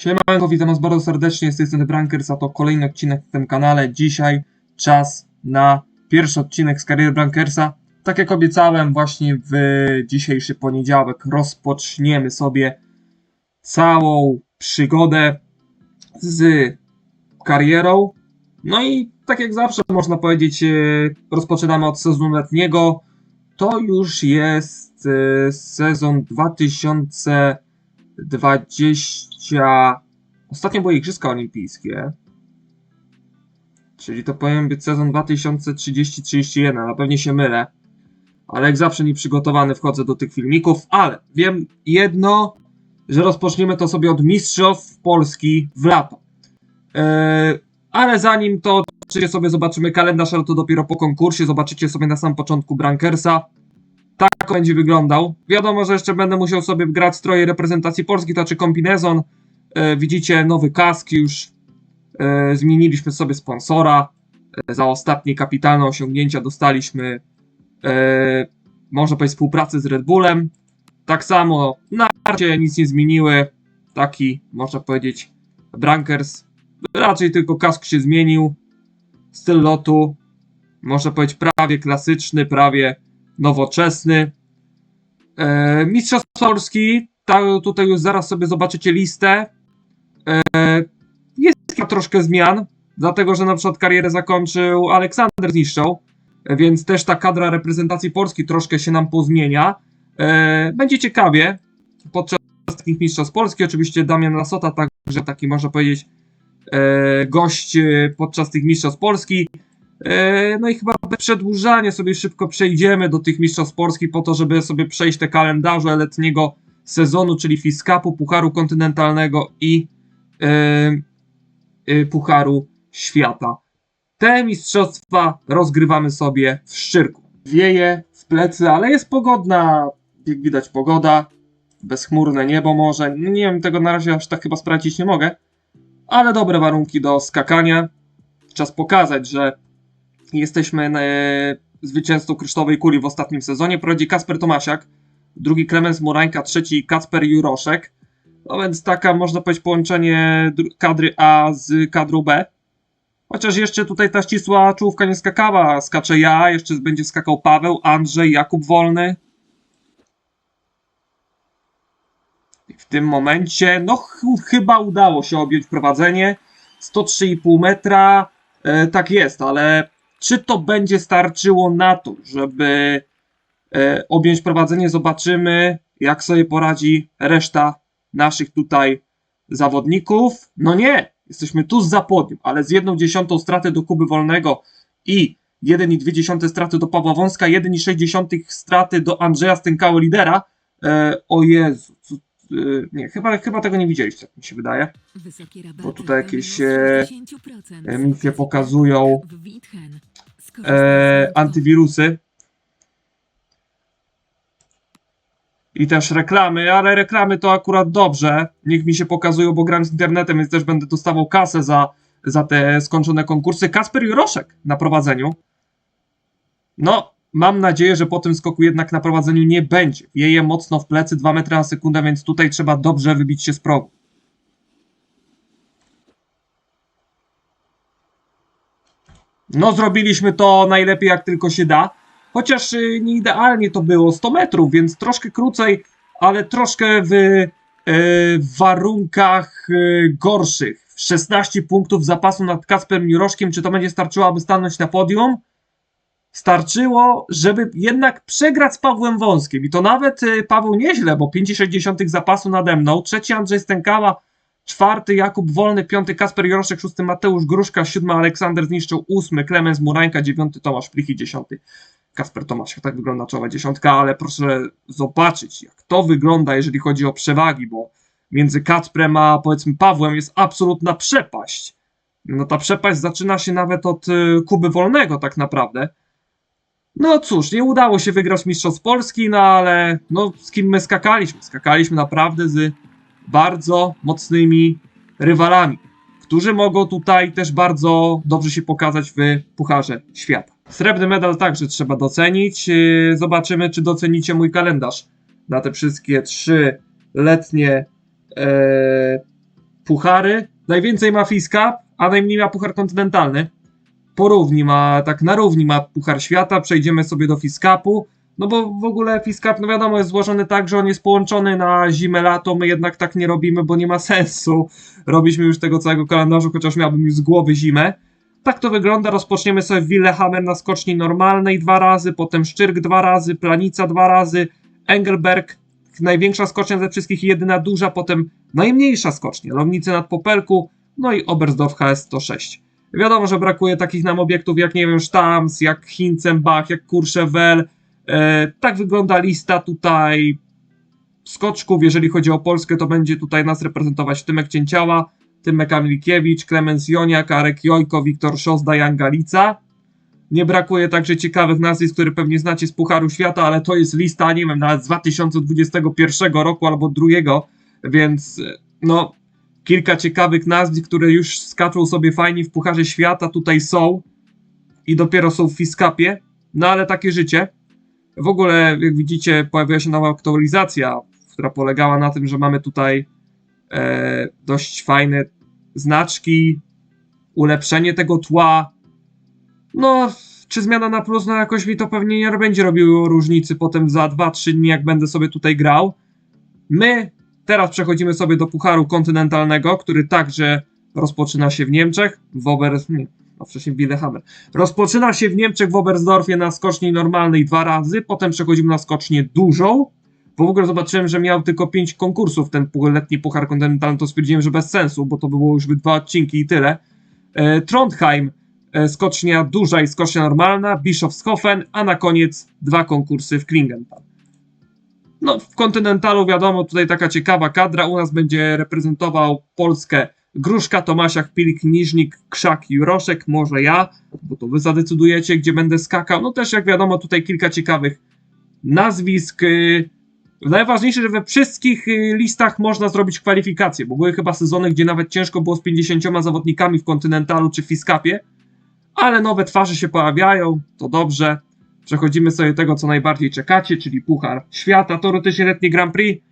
Siemanko, witam was bardzo serdecznie, z tej strony Brankers, a to kolejny odcinek w tym kanale. Dzisiaj czas na pierwszy odcinek z kariery Brankersa. Tak jak obiecałem, właśnie w dzisiejszy poniedziałek rozpoczniemy sobie całą przygodę z karierą. No i tak jak zawsze można powiedzieć, e, rozpoczynamy od sezonu letniego. To już jest e, sezon 2000 20. Ostatnio były Igrzyska Olimpijskie. Czyli to powinien być sezon 2030-31. Na pewnie się mylę. Ale jak zawsze nieprzygotowany wchodzę do tych filmików. Ale wiem jedno, że rozpoczniemy to sobie od Mistrzów Polski w lato. Yy, ale zanim to, oczywiście sobie zobaczymy kalendarz, ale to dopiero po konkursie. Zobaczycie sobie na sam początku Brankersa. Będzie wyglądał. Wiadomo, że jeszcze będę musiał sobie wgrać stroje reprezentacji Polski, to czy kombinezon. E, widzicie nowy kask już. E, zmieniliśmy sobie sponsora. E, za ostatnie kapitalne osiągnięcia dostaliśmy e, można powiedzieć współpracę z Red Bullem. Tak samo na razie nic nie zmieniły. Taki można powiedzieć Brankers. Raczej tylko kask się zmienił. Styl lotu można powiedzieć prawie klasyczny, prawie nowoczesny. E, Mistrzostw Polski, ta, tutaj już zaraz sobie zobaczycie listę. E, jest troszkę zmian, dlatego że na przykład karierę zakończył Aleksander Zniszczą, e, więc też ta kadra reprezentacji Polski troszkę się nam pozmienia. Będzie ciekawie podczas takich Mistrzostw Polski. Oczywiście Damian Lasota, także taki można powiedzieć gość podczas tych Mistrzostw Polski. No i chyba bez przedłużania sobie szybko przejdziemy do tych mistrzostw Polski po to, żeby sobie przejść te kalendarze letniego sezonu, czyli Fiskapu, Pucharu Kontynentalnego i e, e, Pucharu Świata. Te mistrzostwa rozgrywamy sobie w Szczyrku. Wieje w plecy, ale jest pogodna, jak widać pogoda, bezchmurne niebo może. Nie wiem, tego na razie aż tak chyba sprawdzić nie mogę, ale dobre warunki do skakania. Czas pokazać, że Jesteśmy e, zwycięzcą Kryształowej Kuli w ostatnim sezonie. Prowadzi Kasper Tomasiak, drugi Klemens Murańka, trzeci Kacper Juroszek. No więc taka, można powiedzieć, połączenie kadry A z kadrą B. Chociaż jeszcze tutaj ta ścisła czołówka nie skakała. Skaczę ja, jeszcze będzie skakał Paweł, Andrzej, Jakub Wolny. W tym momencie, no ch- chyba udało się objąć prowadzenie. 103,5 metra. E, tak jest, ale czy to będzie starczyło na to, żeby e, objąć prowadzenie? Zobaczymy, jak sobie poradzi reszta naszych tutaj zawodników. No nie, jesteśmy tu z podium, ale z jedną dziesiątą straty do Kuby Wolnego i 1,2 straty do Pawła Wąska, 1,6 straty do Andrzeja Stękały lidera. E, o Jezu, co, e, nie, chyba, chyba tego nie widzieliście, tak mi się wydaje. Bo tutaj jakieś e, e, misje pokazują, e, antywirusy. I też reklamy, ale reklamy to akurat dobrze. Niech mi się pokazują, bo gram z internetem, więc też będę dostawał kasę za, za te skończone konkursy. Kasper Juroszek na prowadzeniu. No, mam nadzieję, że po tym skoku jednak na prowadzeniu nie będzie. Wieje mocno w plecy 2 metry na sekundę, więc tutaj trzeba dobrze wybić się z progu. No, zrobiliśmy to najlepiej jak tylko się da. Chociaż y, nie idealnie to było 100 metrów, więc troszkę krócej, ale troszkę w y, warunkach y, gorszych. 16 punktów zapasu nad Kasperem Juroszkiem. Czy to będzie starczyło, aby stanąć na podium? Starczyło, żeby jednak przegrać z Pawłem Wąskim. I to nawet Paweł nieźle, bo 5,6 zapasu nade mną. Trzeci Andrzej Stękała, czwarty Jakub Wolny, piąty Kasper Juroszek, szósty Mateusz Gruszka, siódmy Aleksander Zniszczył, ósmy Klemens Murańka, dziewiąty Tomasz Plichy, dziesiąty Kasper Tomasiak. Tak wygląda czołowa dziesiątka, ale proszę zobaczyć, jak to wygląda, jeżeli chodzi o przewagi, bo między Kacprem a powiedzmy Pawłem jest absolutna przepaść. No ta przepaść zaczyna się nawet od y, Kuby Wolnego tak naprawdę. No cóż, nie udało się wygrać Mistrzostw Polski, no ale no z kim my skakaliśmy? Skakaliśmy naprawdę z bardzo mocnymi rywalami, którzy mogą tutaj też bardzo dobrze się pokazać w Pucharze Świata. Srebrny medal także trzeba docenić. Yy, Zobaczymy, czy docenicie mój kalendarz na te wszystkie trzy letnie e, puchary. Najwięcej ma Fiska, a najmniej ma puchar kontynentalny. Porówni ma, tak na równi ma puchar świata. Przejdziemy sobie do Fiskapu. No bo w ogóle Fiskap, no wiadomo, jest złożony tak, że on jest połączony na zimę, lato. My jednak tak nie robimy, bo nie ma sensu. Robiliśmy już tego całego kalendarzu, chociaż miałbym już z głowy zimę. Tak to wygląda. Rozpoczniemy sobie Willehammer na skoczni normalnej dwa razy, potem Szczyrk dwa razy, Planica dwa razy, Engelberg, największa skocznia ze wszystkich jedyna duża, potem najmniejsza skocznia, Lomnicy nad Popelku, no i Oberstdorf HS 106. Wiadomo, że brakuje takich nam obiektów jak, nie wiem, Stams, jak Hinzenbach, jak Courchevel. E, tak wygląda lista tutaj skoczków. Jeżeli chodzi o Polskę, to będzie tutaj nas reprezentować Tymek Cięciała, Tymek Amilkiewicz, Klemens Joniak, Arek Jojko, Wiktor Szosda, Jan Galica. Nie brakuje także ciekawych nazwisk, które pewnie znacie z Pucharu Świata, ale to jest lista, nie wiem, nawet z 2021 roku albo drugiego, więc e, no, kilka ciekawych nazwisk, które już skaczą sobie fajnie w Pucharze Świata, tutaj są i dopiero są w Fiskapie, no ale takie życie. W ogóle, jak widzicie, pojawiła się nowa aktualizacja, która polegała na tym, że mamy tutaj e, dość fajne znaczki, ulepszenie tego tła. No, czy zmiana na plus, no jakoś mi to pewnie nie będzie robiło różnicy potem za 2-3 dni, jak będę sobie tutaj grał. My teraz przechodzimy sobie do Pucharu Kontynentalnego, który także rozpoczyna się w Niemczech, w Ober... no wcześniej w Lillehammer. Rozpoczyna się w Niemczech w Oberstdorfie na skoczni normalnej dwa razy, potem przechodzimy na skocznię dużą, bo w ogóle zobaczyłem, że miał tylko pięć konkursów ten letni Puchar Kontynentalny, to stwierdziłem, że bez sensu, bo to by było już by dwa odcinki i tyle. E, Trondheim, e, skocznia duża i skocznia normalna, Bischofshofen, a na koniec dwa konkursy w Klingenthal. No, w kontynentalu wiadomo, tutaj taka ciekawa kadra. U nas będzie reprezentował Polskę Gruszka, Tomasiak, Pilik, Niżnik, Krzak, Juroszek, może ja, bo to wy zadecydujecie, gdzie będę skakał. No też jak wiadomo, tutaj kilka ciekawych nazwisk. Yy, Najważniejsze, że we wszystkich y, listach można zrobić kwalifikacje, bo były chyba sezony, gdzie nawet ciężko było z 50 zawodnikami w kontynentalu czy Fiskapie, ale nowe twarze się pojawiają, to dobrze. Przechodzimy sobie tego, co najbardziej czekacie, czyli Puchar Świata, teoretycznie letni Grand Prix.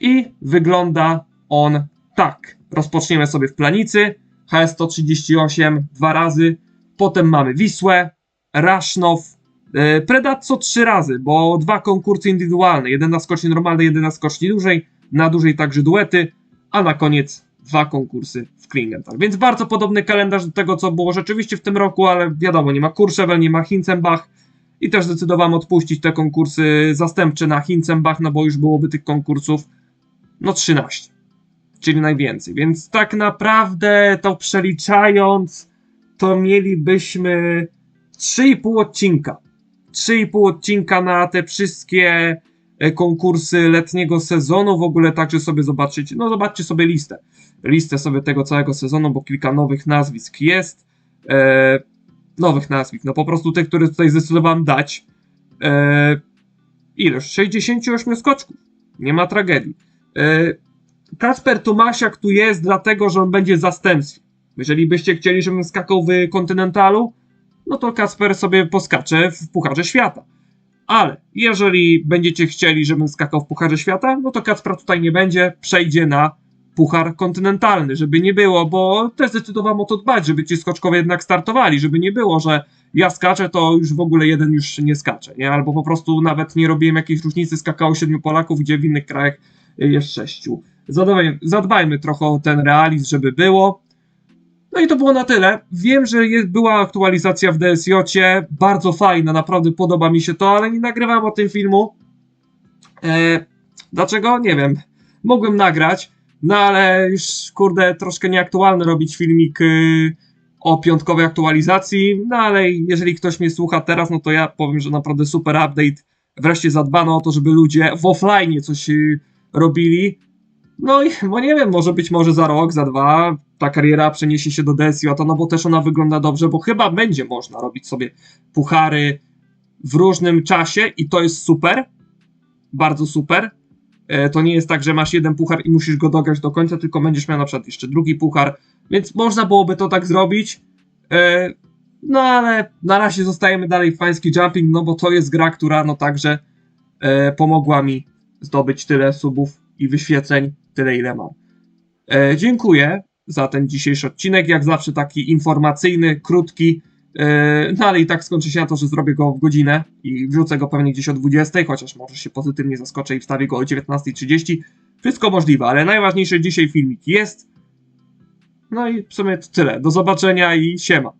I wygląda on tak. Rozpoczniemy sobie w Planicy, HS-138 dwa razy, potem mamy Wisłę, Rasznow, e, Predazzo trzy razy, bo dwa konkursy indywidualne, jeden na skoczni normalnej, jeden na skoczni dużej, na dużej także duety, a na koniec dwa konkursy w Klingenthal. Więc bardzo podobny kalendarz do tego, co było rzeczywiście w tym roku, ale wiadomo, nie ma Courchevel, nie ma Hinzenbach i też zdecydowałem odpuścić te konkursy zastępcze na Hinzenbach, no bo już byłoby tych konkursów no 13, czyli najwięcej. Więc tak naprawdę to przeliczając, to mielibyśmy 3,5 odcinka. 3,5 odcinka na te wszystkie e, konkursy letniego sezonu. W ogóle także sobie zobaczycie, no zobaczcie sobie listę. Listę sobie tego całego sezonu, bo kilka nowych nazwisk jest. E, nowych nazwisk, no po prostu te, które tutaj zdecydowałem dać. E, ileż? 68 skoczków. Nie ma tragedii. E, Kasper Tomasiak tu jest dlatego, że on będzie w zastępstwie. Jeżeli byście chcieli, żebym skakał w kontynentalu, no to Kasper sobie poskacze w Pucharze Świata. Ale jeżeli będziecie chcieli, żebym skakał w Pucharze Świata, no to Kacpra tutaj nie będzie, przejdzie na Puchar Kontynentalny, żeby nie było, bo też zdecydowałem o to dbać, żeby ci skoczkowie jednak startowali, żeby nie było, że ja skaczę, to już w ogóle jeden już nie skacze, nie? Albo po prostu nawet nie robiłem jakiejś różnicy, skakało siedmiu Polaków, gdzie w innych krajach jest sześciu. Zadbajmy, trochę o ten realizm, żeby było. No i to było na tyle. Wiem, że jest, była aktualizacja w DSJ, bardzo fajna, naprawdę podoba mi się to, ale nie nagrywam o tym filmu. E, dlaczego? Nie wiem. Mogłem nagrać, no ale już kurde troszkę nieaktualny robić filmik y, o piątkowej aktualizacji, no ale jeżeli ktoś mnie słucha teraz, no to ja powiem, że naprawdę super update. Wreszcie zadbano o to, żeby ludzie w offline coś y, robili. No i, bo nie wiem, może być może za rok, za dwa ta kariera przeniesie się do DSJ, to no bo też ona wygląda dobrze, bo chyba będzie można robić sobie puchary w różnym czasie i to jest super, bardzo super. E, To nie jest tak, że masz jeden puchar i musisz go dograć do końca, tylko będziesz miał na przykład jeszcze drugi puchar, więc można byłoby to tak zrobić. E, No ale na razie zostajemy dalej w pański jumping, no bo to jest gra, która no także e, pomogła mi zdobyć tyle subów i wyświeceń, tyle ile mam. E, dziękuję za ten dzisiejszy odcinek. Jak zawsze taki informacyjny, krótki. E, no ale i tak skończy się na to, że zrobię go w godzinę i wrzucę go pewnie gdzieś o 20, chociaż może się pozytywnie zaskoczę i wstawię go o 19.30. Wszystko możliwe, ale najważniejszy dzisiaj filmik jest. No i w sumie to tyle. Do zobaczenia i siema.